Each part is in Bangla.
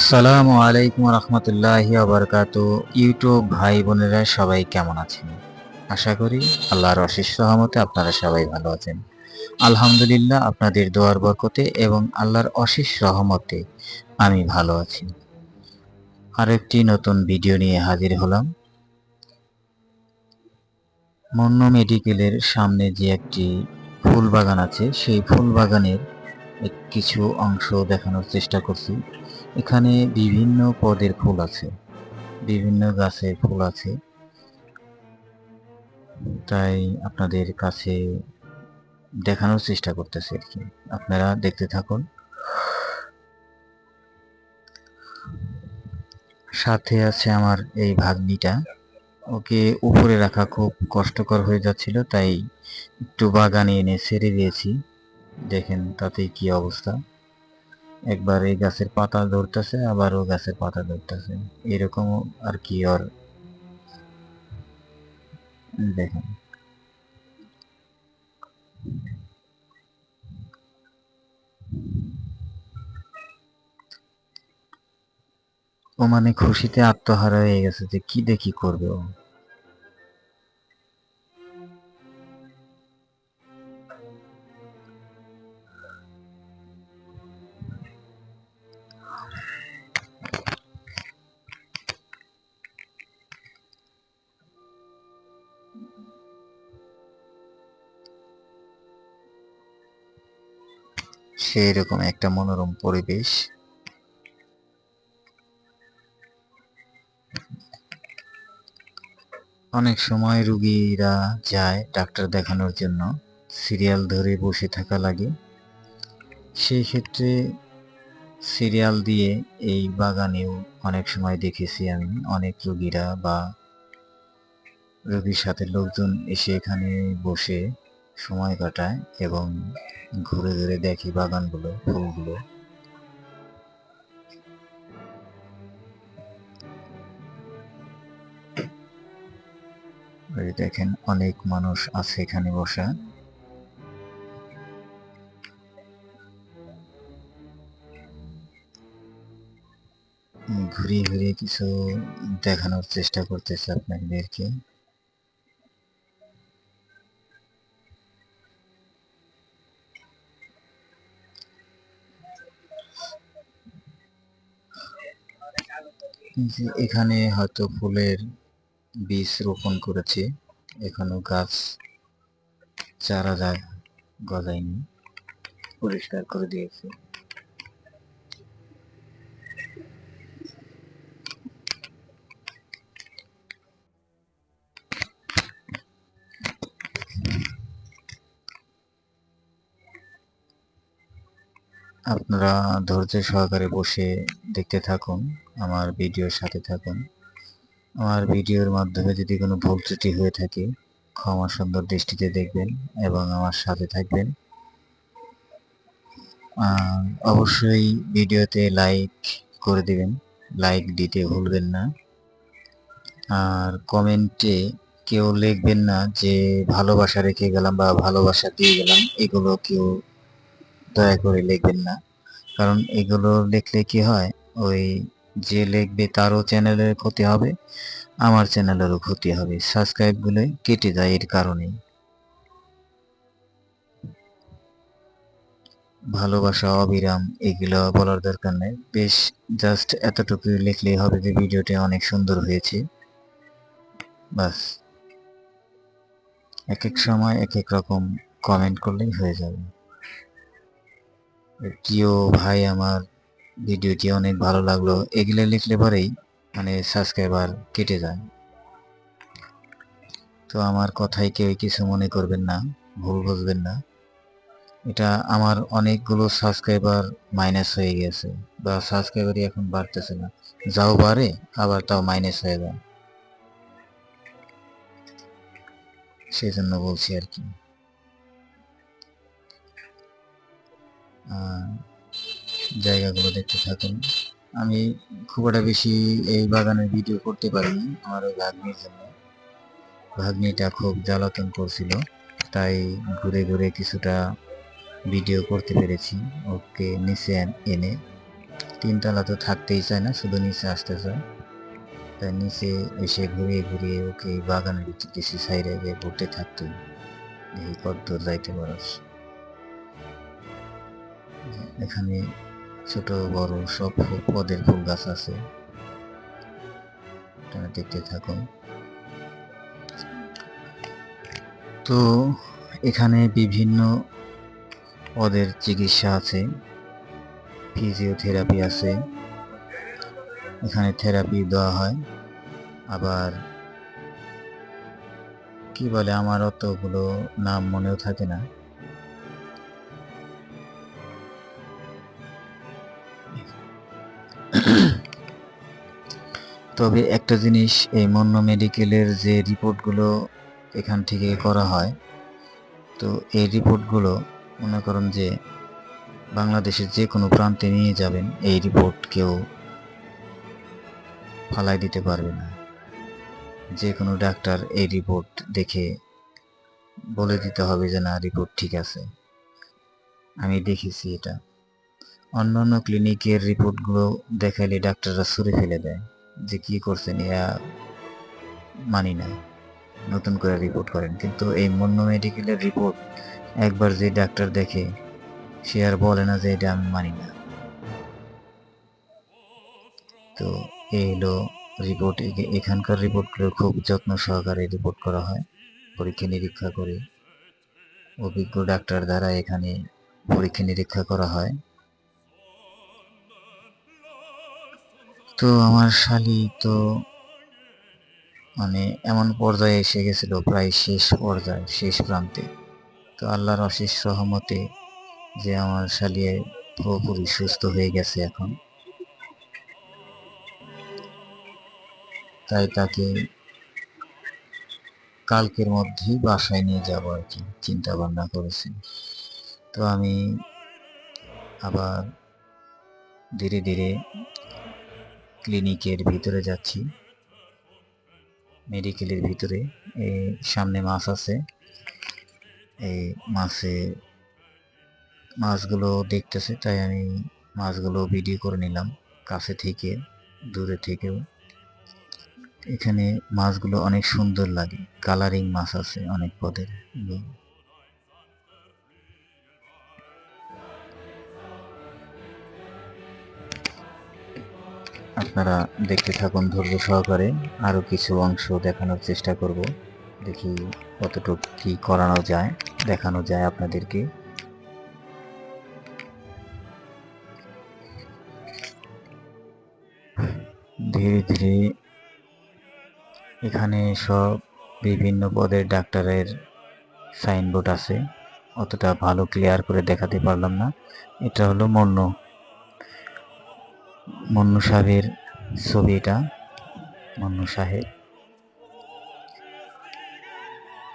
আসসালামু আলাইকুম রহমতুল্লাহি আবরকাত ইউটিউব ভাই বোনেরা সবাই কেমন আছেন? আশা করি আল্লাহর অশেষ রহমতে আপনারা সবাই ভালো আছেন। আলহামদুলিল্লাহ আপনাদের দোয়ার বরকতে এবং আল্লাহর অশেষ রহমতে আমি ভালো আছি। আর একটি নতুন ভিডিও নিয়ে হাজির হলাম। মন্য মেডিকেলের সামনে যে একটি ফুল বাগান আছে, সেই ফুল বাগানের কিছু অংশ দেখানোর চেষ্টা করছি। এখানে বিভিন্ন পদের ফুল আছে, বিভিন্ন গাছের ফুল আছে। তাই আপনাদের কাছে দেখানোর চেষ্টা করতেছি আর কি। আপনারা দেখতে থাকুন। সাথে আছে আমার এই ভাগ্নিটা। ওকে উপরে রাখা খুব কষ্টকর হয়ে যাচ্ছিল, তাই একটু বাগানে এনে ছেড়ে দিয়েছি। দেখেন তাতে কি অবস্থা। একবার এই গাছের পাতা ধরতেছে, আবার ও গাছের পাতা ধরতেছে। এরকম আর কি ওর দেখেন। ও মানে খুশিতে আত্মহারা হয়ে গেছে যে কি দেখি করবে ও। সেই রকম একটা মনোরম পরিবেশ। অনেক সময় রুগীরা যায় ডাক্তার দেখানোর জন্য, সিরিয়াল ধরে বসে থাকা লাগে। সেই ক্ষেত্রে সিরিয়াল দিয়ে এই বাগানেও অনেক সময় দেখেছি আমি, অনেক রুগীরা বা রোগীর সাথে লোকজন এসে এখানে বসে সময় কাটায় এবং ঘুরে ঘুরে দেখি বাগানগুলো, ফুলগুলো। দেখেন অনেক মানুষ আছে এখানে বসা। ঘুরিয়ে ঘুরিয়ে কিছু দেখানোর চেষ্টা করতেছে আপনাদেরকে। যে এখানে হয়তো ফুলের বীজ রোপণ করেছে। এখনও গাছ চারা গজায়নি। পরিষ্কার করে দিয়েছে। আপনারা ধৈর্য সহকারে বসে দেখতে থাকুন, আমার ভিডিওর সাথে থাকুন। আমার ভিডিওর মাধ্যমে যদি কোনো ভুল ত্রুটি হয়ে থাকে, ক্ষমা সুন্দর দৃষ্টিতে দেখবেন এবং আমার সাথে থাকবেন। অবশ্যই ভিডিওতে লাইক করে দিবেন, লাইক দিতে ভুলবেন না। আর কমেন্টে কেউ লিখবেন না যে, ভালোবাসা রেখে গেলাম বা ভালোবাসা দিয়ে গেলাম। এগুলো কেউ দয়া করে লিখবেন না। কারণ এগুলো লিখলে কি হয়? ওই যে লিখবে তারও চ্যানেলের ক্ষতি হবে, আমার চ্যানেলেরও ক্ষতি হবে। সাবস্ক্রাইবগুলো কেটে যায় এর কারণেই। ভালোবাসা, অবিরাম, এগুলো বলার দরকার নেই। বেশ জাস্ট এতটুকু লিখলেই হবে যে ভিডিওটি অনেক সুন্দর হয়েছে। বাস এক এক সময় এক এক রকম কমেন্ট করলেই হয়ে যাবে। প্রিয় ভাই আমার ভিডিওটি অনেক ভালো লাগল। এগুলো লিখলে পরেই মানে সাবস্ক্রাইবার কেটে যায়। তো আমার কথাই কেউ কিছু মনে করবেন না, ভুল বুঝবেন না। এটা আমার অনেকগুলো সাবস্ক্রাইবার মাইনাস হয়ে গেছে বা সাবস্ক্রাইবারই এখন বাড়তেছে না। যাও বাড়ে, আবার তাও মাইনাস হয়ে যায়। সেই জন্য বলছি আর কি। জায়গাগুলো দেখতে থাকুন। আমি খুব একটা বেশি এই বাগানের ভিডিও করতে পারিনি আমার ওই ভাগ্নির জন্য। ভাগ্নিটা খুব জ্বালাতন করছিল, তাই ঘুরে ঘুরে কিছুটা ভিডিও করতে পেরেছি ওকে নিচে এনে তিনতলা তো থাকতেই চায় না, শুধু নিচে আসতে চায়। তাই নিচে এসে ঘুরিয়ে ঘুরিয়ে ওকে বাগানের ভিতরে কিছু সাইডে ঘুরতে থাকতো। দেখি কতদূর যাইতে পারস এখানে ছোট বড় সব পদের ফুল গাছ আছে। দেখতে থাকুন তো এখানে বিভিন্ন পদের চিকিৎসা আছে। ফিজিওথেরাপি আছে। এখানে থেরাপি দেওয়া হয়। আবার কি বলে, আমার অতগুলো নাম মনেও থাকে না। তবে একটা জিনিস এই মন্য মেডিকেলের যে রিপোর্টগুলো এখান থেকে করা হয়, তো এই রিপোর্টগুলো মনে করুন যে বাংলাদেশের যে কোনো প্রান্তে নিয়ে যাবেন, এই রিপোর্ট কেউ ফালাই দিতে পারবে না। যে কোনো ডাক্তার এই রিপোর্ট দেখে বলে দিতে হবে যে, না, রিপোর্ট ঠিক আছে। আমি দেখেছি এটা। অন্যান্য ক্লিনিকের রিপোর্টগুলো দেখাইলে ডাক্তাররা ছুঁড়ে ফেলে দেয়। যে কি করছেন ইয়া মানি না। নতুন করে রিপোর্ট করেন। কিন্তু এই মন্য মেডিকেলের রিপোর্ট একবার যে ডাক্তার দেখে, সে আর বলে না যে এটা আমি মানি না। তো এই হলো রিপোর্ট এখানকার রিপোর্টগুলো খুব যত্ন সহকারে রিপোর্ট করা হয়। পরীক্ষা নিরীক্ষা করে। অভিজ্ঞ ডাক্তার দ্বারা এখানে পরীক্ষা নিরীক্ষা করা হয়। তো আমার শালি তো মানে এমন পর্যায়ে এসে গেছিল প্রায় শেষ পর্যায়ে, শেষ প্রান্তে। তো আল্লাহর অশেষ সহমতে যে আমার শালিয়ে পুরোপুরি সুস্থ হয়ে গেছে এখন। তাই তাকে কালকের মধ্যেই বাসায় নিয়ে যাব আর কি চিন্তা ভাবনা করেছি। তো আমি আবার ধীরে ধীরে ক্লিনিকের ভিতরে যাচ্ছি। মেডিকেলের ভিতরে। এই সামনে মাছ আছে। এই মাছে মাছগুলো দেখতেছে, তাই আমি মাছগুলো ভিডিও করে নিলাম, কাছে থেকে, দূরে থেকেও। এখানে মাছগুলো অনেক সুন্দর লাগে। কালারিং মাছ আছে অনেক পদের। আপনারা দেখতে থাকুন ধৈর্য সহকারে। আরও কিছু অংশ দেখানোর চেষ্টা করব। দেখি কতটুকু কি করানো যায়, দেখানো যায় আপনাদেরকে। ধীরে ধীরে এখানে সব বিভিন্ন পদের ডাক্তারের সাইনবোর্ড আছে। অতটা ভালো ক্লিয়ার করে দেখাতে পারলাম না। এটা হলো মন্য মন্নু সাহেবের ছবি এটা মন্নু সাহেব।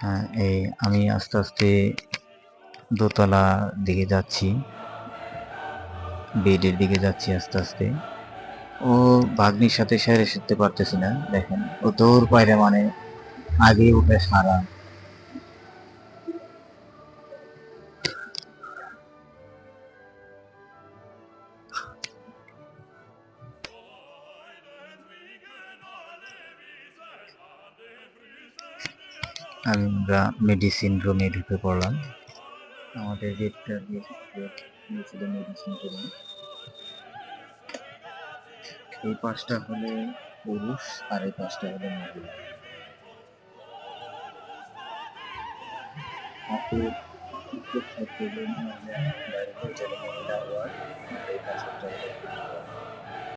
হ্যাঁ এই আমি আস্তে আস্তে দোতলা দিকে যাচ্ছি, বেডের দিকে যাচ্ছি আস্তে আস্তে। ও ভাগ্নির সাথে সেরে শিখতে পারতেছি না, দেখেন। ও দৌড় পায়রা মানে আগে উঠে সারা। আমরা মেডিসিন রুমে ঢুকে পড়লাম। আমাদের গেটটা দিয়েছিল মেডিসিন রুমে এই পাঁচটা হলে পুরুষ, আর এই পাঁচটা হলে মহিলা। হাতে মহিলা আর এই পাঁচটা